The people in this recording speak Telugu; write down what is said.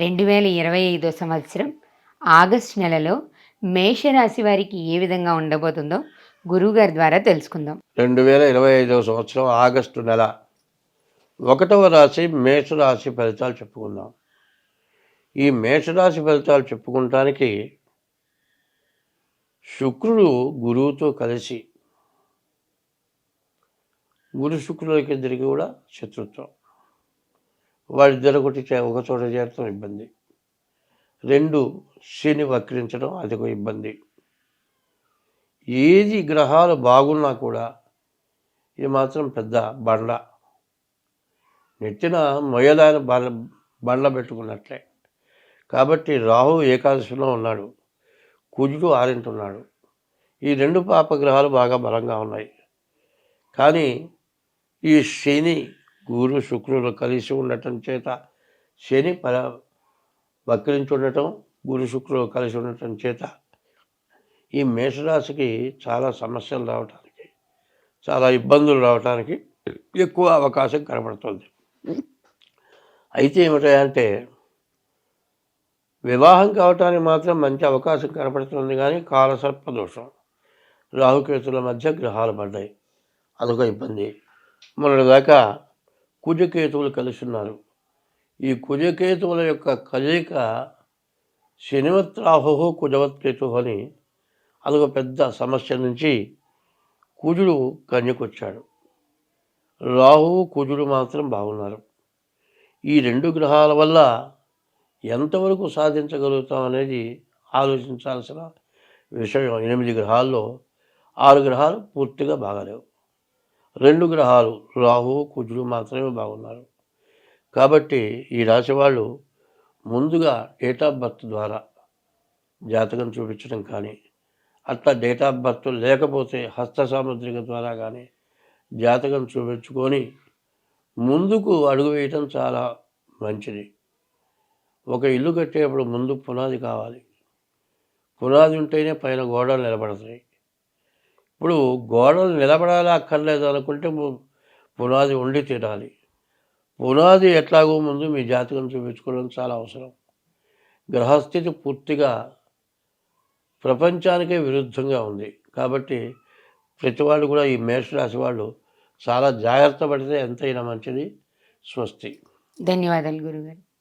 రెండు వేల ఇరవై ఐదో సంవత్సరం ఆగస్టు నెలలో మేషరాశి వారికి ఏ విధంగా ఉండబోతుందో గురువుగారి ద్వారా తెలుసుకుందాం. రెండు వేల ఇరవై ఐదవ సంవత్సరం ఆగస్టు నెల ఒకటవ రాశి మేషరాశి ఫలితాలు చెప్పుకుందాం. ఈ మేషరాశి ఫలితాలు చెప్పుకుంటానికి శుక్రుడు గురువుతో కలిసి గురు శుక్రులకి ఇద్దరికి కూడా శత్రుత్వం. వాళ్ళిద్దరు ఒకటి చే- ఒక చోట చేరటం ఇబ్బంది. రెండు శని వక్రించడం అది ఒక ఇబ్బంది. ఏది గ్రహాలు బాగున్నా కూడా ఇది మాత్రం పెద్ద బండ. నెత్తిన మొయ్యదాని బండ బండ పెట్టుకున్నట్లే. కాబట్టి రాహు ఏకాదశిలో ఉన్నాడు. కుజుడు ఆరింటున్నాడు. ఈ రెండు పాపగ్రహాలు బాగా బలంగా ఉన్నాయి. కానీ ఈ శని గురు శుక్రులు కలిసి ఉండటం చేత శని పర వక్రించుండటం గురు శుక్రులు కలిసి ఉండటం చేత ఈ మేషరాశికి చాలా సమస్యలు రావటానికి చాలా ఇబ్బందులు రావటానికి ఎక్కువ అవకాశం కనబడుతుంది. అయితే ఏమిటంటే వివాహం కావటానికి మాత్రం మంచి అవకాశం కనపడుతుంది కానీ కాలసర్ప దోషం. రాహుకేతుల మధ్య గ్రహాలు పడ్డాయి. అదొక ఇబ్బంది. మొన్నటిదాకా కుజకేతువులు కలిసి ఉన్నారు ఈ కుజకేతువుల యొక్క కలయిక శనివత్ కుజవత్కేతు కుజవత్ కేతు అని అదొక పెద్ద సమస్య నుంచి కుజుడు కన్యకొచ్చాడు. రాహువు కుజుడు మాత్రం బాగున్నారు. ఈ రెండు గ్రహాల వల్ల ఎంతవరకు సాధించగలుగుతాం అనేది ఆలోచించాల్సిన విషయం. ఎనిమిది గ్రహాల్లో ఆరు గ్రహాలు పూర్తిగా బాగాలేవు. రెండు గ్రహాలు రాహు కుజుడు మాత్రమే బాగున్నారు. కాబట్టి ఈ రాశి వాళ్ళు ముందుగా డేట్ ఆఫ్ బర్త్ ద్వారా జాతకం చూపించడం కానీ అట్లా డేట్ ఆఫ్ బర్త్ లేకపోతే హస్త సాముద్రిక ద్వారా కానీ జాతకం చూపించుకొని ముందుకు అడుగు వేయటం చాలా మంచిది. ఒక ఇల్లు కట్టేటప్పుడు ముందు పునాది కావాలి. పునాది ఉంటేనే పైన గోడలు నిలబడతాయి. ఇప్పుడు గోడలు నిలబడాలి అక్కర్లేదు అనుకుంటే పునాది ఉండి తినాలి. పునాది ఎట్లాగో ముందు మీ జాతకం చూపించుకోవడం చాలా అవసరం. గ్రహస్థితి పూర్తిగా ప్రపంచానికే విరుద్ధంగా ఉంది. కాబట్టి ప్రతి వాళ్ళు కూడా ఈ మేషరాశి వాళ్ళు చాలా జాగ్రత్త పడితే ఎంతైనా మంచిది. స్వస్తి. ధన్యవాదాలు గురుగారు.